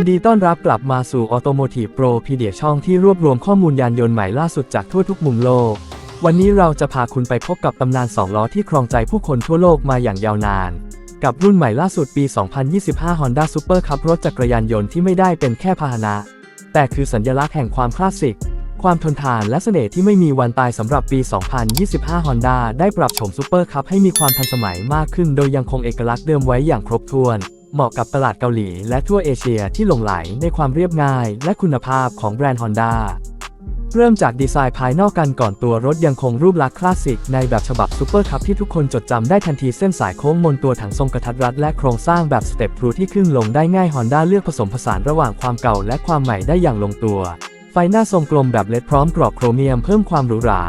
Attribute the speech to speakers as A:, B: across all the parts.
A: ินดีต้อนรับกลับมาสู่ Automotive Pro p e d i a ช่องที่รวบรวมข้อมูลยานยนต์ใหม่ล่าสุดจากทั่วทุกมุมโลก วันนี้เราจะพาคุณไปพบกับตำนาน 2 ล้อที่ครองใจผู้คนทั่วโลกมาอย่างยาวนาน กับรุ่นใหม่ล่าสุดปี 2025 Honda Super ขับรถจักรยานยนต์ที่ไม่ได้เป็นแค่พาหนะ แต่คือสัญลักษณ์แห่งความคลาสสิก ความทนทานและเสน่ห์ที่ไม่มีวันตายสำหรับปี 2025 Honda ได้ปรับโฉมซูเปอร์คัพให้มีความทันสมัยมากขึ้น โดยยังคงเอกลักษณ์เดิมไว้อย่างครบถ้วน เหมาะกับตลาดเกาหลีและทั่วเอเชียที่หลงไหลในความเรียบง่ายและคุณภาพของแบรนด์ Honda เริ่มจากดีไซน์ภายนอกกันก่อนตัวรถยังคงรูปลักษณ์คลาสสิกในแบบฉบับซูเปอร์คัพที่ทุกคนจดจำได้ทันทีเส้นสายโค้งมนตัวถังทรงกระทัดรัดและโครงสร้างแบบสเต็ปทรูที่ขึ้นลงได้ง่าย Honda เลือกผสมผสานระหว่างความเก่าและความใหม่ได้อย่างลงตัว ไฟหน้าทรงกลมแบบเลดพร้อมกรอบโครเมียมเพิ่มความหรูหรา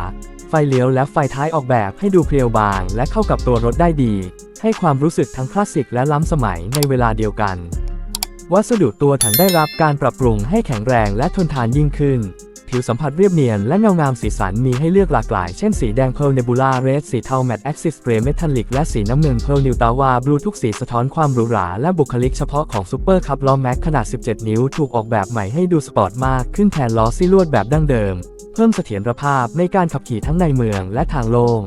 A: ไฟเลี้ยวและไฟท้ายออกแบบให้ดูเพรียวบาง และเข้ากับตัวรถได้ดี ให้ความรู้สึกทั้งคลาสสิกและล้ำสมัยในเวลาเดียวกัน วัสดุตัวถังได้รับการปรับปรุงให้แข็งแรงและทนทานยิ่งขึ้น ผิวสัมผัสเรียบเนียนและเงางามสีสันมีให้เลือกหลากหลาย เช่นสีแดงเพ r ร์เนบูล่าเรดสีเทาแมตต์แอ็กซิสเกรย์เมทัลลิกและสีน้ำเงินเพ r ร์นิวตาวาบลูทุกสีสะท้อนความหรูหราและบุคลิกเฉพาะของซูเปอร์คัพล้อแม็กขนาด 17 นิ้วถูกออกแบบใหม่ให้ดูสปอร์ตมากขึ้นแทนล้อซี่ลวดแบบดั้งเดิม เพิ่มเสถียรภาพในการขับขี่ทั้งในเมืองและทางโล่ง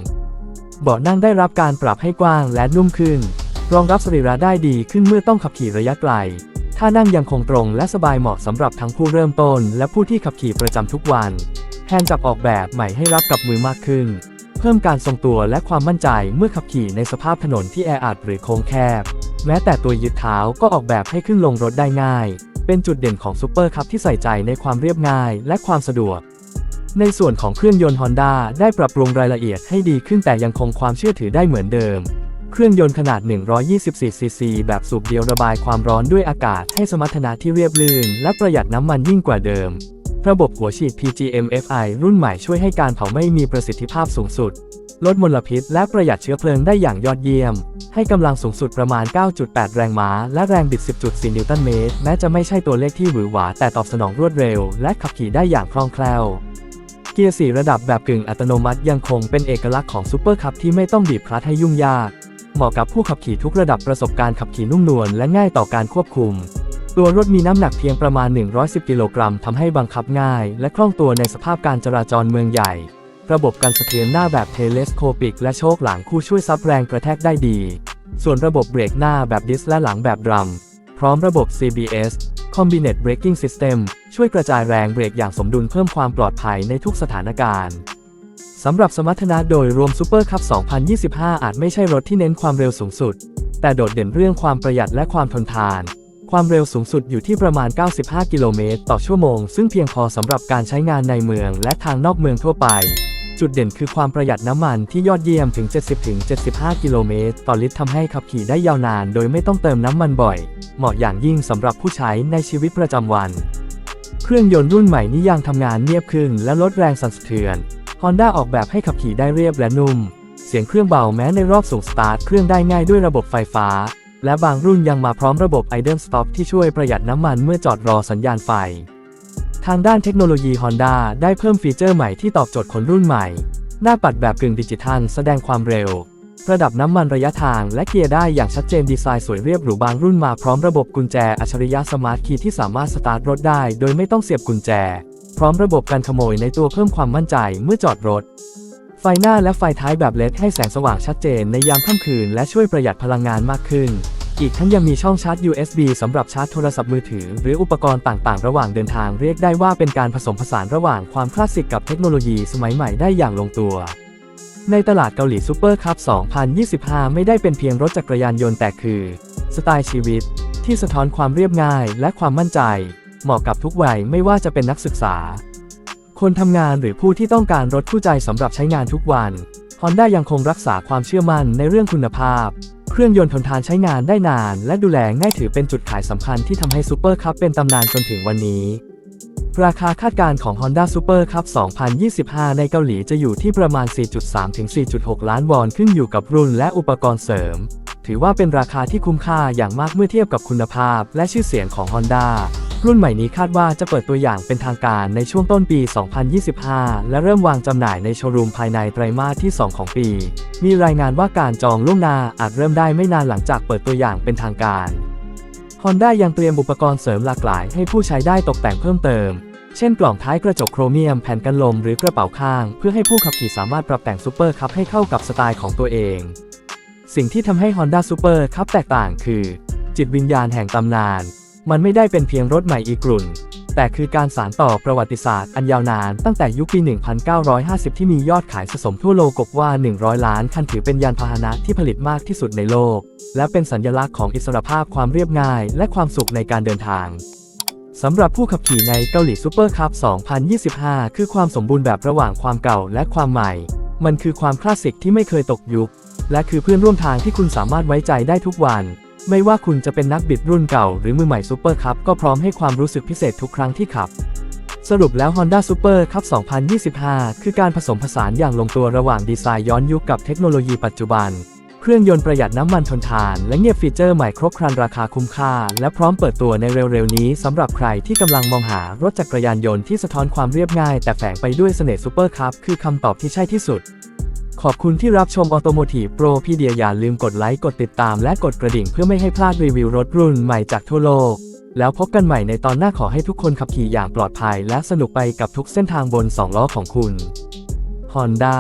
A: เบาะนั่งได้รับการปรับให้กว้างและนุ่มขึ้น รองรับสรีระได้ดีขึ้นเมื่อต้องขับขี่ระยะไกล ท่านั่งยังคงตรงและสบายเหมาะสำหรับทั้งผู้เริ่มต้น และผู้ที่ขับขี่ประจำทุกวันแฮนด์จับออกแบบใหม่ให้รับกับมือมากขึ้น เพิ่มการทรงตัวและความมั่นใจเมื่อขับขี่ในสภาพถนนที่แออัดหรือโค้งแคบ แม้แต่ตัวยึดเท้าก็ออกแบบให้ขึ้นลงรถได้ง่าย เป็นจุดเด่นของซูเปอร์คัพที่ใส่ใจในความเรียบง่าย และความสะดวก ในส่วนของเครื่องยนต์ Honda ได้ปรับปรุงรายละเอียดให้ดีขึ้นแต่ยังคงความเชื่อถือได้เหมือนเดิม เครื่องยนต์ขนาด 124 ซีซี แบบสูบเดียวระบายความร้อนด้วยอากาศให้สมรรถนะที่เรียบลื่น และประหยัดน้ำมันยิ่งกว่าเดิม ระบบหัวฉีด PGM-FI รุ่นใหม่ช่วยให้การเผาไม่มีประสิทธิภาพสูงสุด ลดมลพิษ และประหยัดเชื้อเพลิงได้อย่างยอดเยี่ยม ให้กำลังสูงสุดประมาณ 9.8 แรงม้า และแรงบิด 10.4 นิวตันเมตร แม้จะไม่ใช่ตัวเลขที่หวือหวาแต่ตอบสนองรวดเร็ว และขับขี่ได้อย่างคล่องแคล่ว เกียร์ 4 ระดับแบบกึ่งอัตโนมัติยังคงเป็นเอกลักษณ์ของซูเปอร์คัพที่ไม่ต้องบีบคลัตช์ให้ยุ่งยาก เหมาะกับผู้ขับขี่ทุกระดับประสบการณ์ขับขี่นุ่มนวลและง่ายต่อการควบคุม ตัวรถมีน้ำหนักเพียงประมาณ 110 กิโลกรัมทำให้บังคับง่าย และคล่องตัวในสภาพการจราจรเมืองใหญ่ ระบบการสะเทือนหน้าแบบเทเลสโคปิกและโชคหลังคู่ช่วยซับแรงกระแทกได้ดี ส่วนระบบเบรกหน้าแบบดิสและหลังแบบดรัม พร้อมระบบ CBS Combinate Braking System ช่วยกระจายแรงเบรกอย่างสมดุลเพิ่มความปลอดภัยในทุกสถานการณ์สำหรับสมรรถนะโดยรวมซูเปอร์คัพ 2025 อาจไม่ใช่รถที่เน้นความเร็วสูงสุด แต่โดดเด่นเรื่องความประหยัดและความทนทาน ความเร็วสูงสุดอยู่ที่ประมาณ 95 กิโลเมตรต่อชั่วโมง ซึ่งเพียงพอสำหรับการใช้งานในเมืองและทางนอกเมืองทั่วไป จุดเด่นคือความประหยัดน้ำมันที่ยอดเยี่ยมถึง 70-75 กิโลเมตรต่อลิตรทำให้ขับขี่ได้ยาวนานโดยไม่ต้องเติมน้ำมันบ่อย เหมาะอย่างยิ่งสำหรับผู้ใช้ในชีวิตประจำวัน เครื่องยนต์รุ่นใหม่นี้ยังทำงานเนียบขึ้นและลดแรงสั่นสะเทือน Honda ออกแบบให้ขับขี่ได้เรียบและนุ่ม เสียงเครื่องเบาแม้ในรอบสูงสตาร์ทเครื่องได้ง่ายด้วยระบบไฟฟ้า และบางรุ่นยังมาพร้อมระบบ Idle Stop ที่ช่วยประหยัดน้ำมันเมื่อจอดรอสัญญาณไฟ ทางด้านเทคโนโลยี Honda ได้เพิ่มฟีเจอร์ใหม่ที่ตอบโจทย์คนรุ่นใหม่ หน้าปัดแบบกึ่งดิจิทัลแสดงความเร็ว ระดับน้ำมันระยะทางและเกียร์ได้อย่างชัดเจนดีไซน์สวยเรียบหรูบางรุ่นมาพร้อมระบบกุญแจอัจฉริยะสมาร์ทคีย์ที่สามารถสตาร์ทรถได้โดยไม่ต้องเสียบกุญแจ พร้อมระบบการขโมยในตัวเพิ่มความมั่นใจเมื่อจอดรถ ไฟหน้าและไฟท้ายแบบเลดให้แสงสว่างชัดเจนในยามค่ำคืนและช่วยประหยัดพลังงานมากขึ้น อีกทั้งยังมีช่องชาร์จ USB สำหรับชาร์จโทรศัพท์มือถือ หรืออุปกรณ์ต่างๆ ระหว่างเดินทางเรียกได้ว่าเป็นการผสมผสานระหว่างความคลาสสิกกับเทคโนโลยีสมัยใหม่ได้อย่างลงตัว ในตลาดเกาหลีซูเปอร์คัพ 2025 ไม่ได้เป็นเพียงรถจักรยานยนต์แต่คือ สไตล์ชีวิต ที่สะท้อนความเรียบง่ายและความมั่นใจ เหมาะกับทุกวัยไม่ว่าจะเป็นนักศึกษา คนทำงานหรือผู้ที่ต้องการรถคู่ใจสำหรับใช้งานทุกวัน Honda ยังคงรักษาความเชื่อมั่นในเรื่องคุณภาพ เครื่องยนต์ทนทานใช้งานได้นาน และดูแลง่ายถือเป็นจุดขายสำคัญที่ทำให้ซูเปอร์คัพเป็นตำนานจนถึงวันนี้ ราคาคาดการณ์ของ Honda Super Cup 2025 ในเกาหลีจะอยู่ที่ประมาณ 4.3 ถึง 4.6 ล้านวอนขึ้นอยู่กับรุ่นและอุปกรณ์เสริม ถือว่าเป็นราคาที่คุ้มค่าอย่างมากเมื่อเทียบกับคุณภาพและชื่อเสียงของ Honda รุ่นใหม่นี้คาดว่าจะเปิดตัวอย่างเป็นทางการในช่วงต้นปี 2025 และเริ่มวางจำหน่ายในโชว์รูมภายในไตรมาสที่ 2 ของปี มีรายงานว่าการจองล่วงหน้าอาจเริ่มได้ไม่นานหลังจากเปิดตัวอย่างเป็นทางการ Honda ยังเตรียมอุปกรณ์เสริมหลากหลายให้ผู้ใช้ได้ตกแต่งเพิ่มเติม เช่นกล่องท้ายกระจกโครเมียมแผ่นกันลมหรือกระเป๋าข้าง เพื่อให้ผู้ขับขี่สามารถปรับแต่งซูเปอร์คัพให้เข้ากับสไตล์ของตัวเอง สิ่งที่ทำให้ Honda Super ครับแตกต่างคือ จิตวิญญาณแห่งตำนาน มันไม่ได้เป็นเพียงรถใหม่อีกรุ่น แต่คือการสานต่อประวัติศาสตร์อันยาวนานตั้งแต่ยุคปี 1950 ที่มียอดขายสะสมทั่วโลกกว่า 100 ล้านคันถือเป็นยานพาหนะที่ผลิตมากที่สุดในโลก และเป็นสัญลักษณ์ของอิสรภาพความเรียบง่าย และความสุขในการเดินทางสำหรับผู้ขับขี่ในเกาหลีซูเปอร์คัพ 2025 คือความสมบูรณ์แบบระหว่างความเก่าและความใหม่ มันคือความคลาสสิกที่ไม่เคยตกยุค และคือเพื่อนร่วมทางที่คุณสามารถไว้ใจได้ทุกวัน ไม่ว่าคุณจะเป็นนักบิดรุ่นเก่าหรือมือใหม่ซูเปอร์คัพก็พร้อมให้ความรู้สึกพิเศษทุกครั้งที่ขับ สรุปแล้ว Honda Super Cup 2025 คือการผสมผสานอย่างลงตัวระหว่างดีไซน์ย้อนยุคกับเทคโนโลยีปัจจุบัน เครื่องยนต์ประหยัดน้ำมันทนทาน และเงียบฟีเจอร์ใหม่ครบครันราคาคุ้มค่า และพร้อมเปิดตัวในเร็วๆนี้สำหรับใครที่กำลังมองหารถจักรยานยนต์ที่สะท้อนความเรียบง่าย แต่แฝงไปด้วยเสน่ห์ซูเปอร์คัพคือคำตอบที่ใช่ที่สุด ขอบคุณที่รับชม Automotive Pro พี่เดียอย่าลืมกดไลค์ กดติดตามและกดกระดิ่งเพื่อไม่ให้พลาดรีวิวรถรุ่นใหม่จากทั่วโลก แล้วพบกันใหม่ในตอนหน้าขอให้ทุกคนขับขี่อย่างปลอดภัย และสนุกไปกับทุกเส้นทางบน 2 ล้อของคุณ Honda